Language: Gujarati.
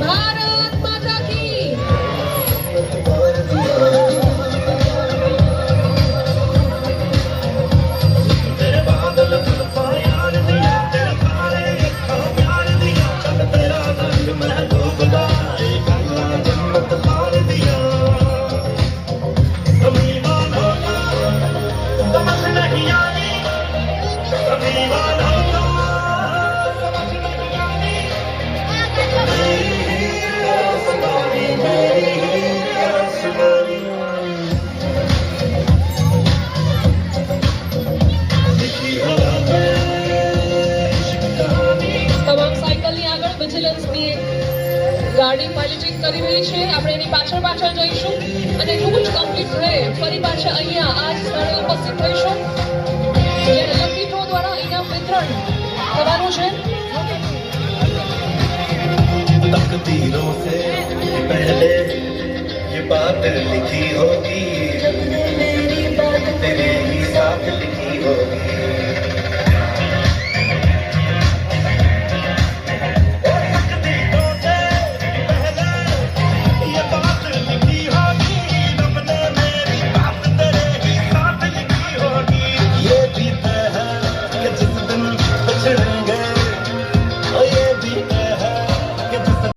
Adoro! बचलन भी है गाड़ी पायलटिंग करी हुई है आपरेनी पाछो पाछो જોઈશું અને કુછ કમ્પ્લીટ રે પરિપાર્ચા અહીંયા આજ સરે ઉપસ્થિત થઈશું જે પ્રતિજો દ્વારા ઇનામ વિતરણ કરવાનો છે તકદીરો સે પેલે એ બાત લિખી હો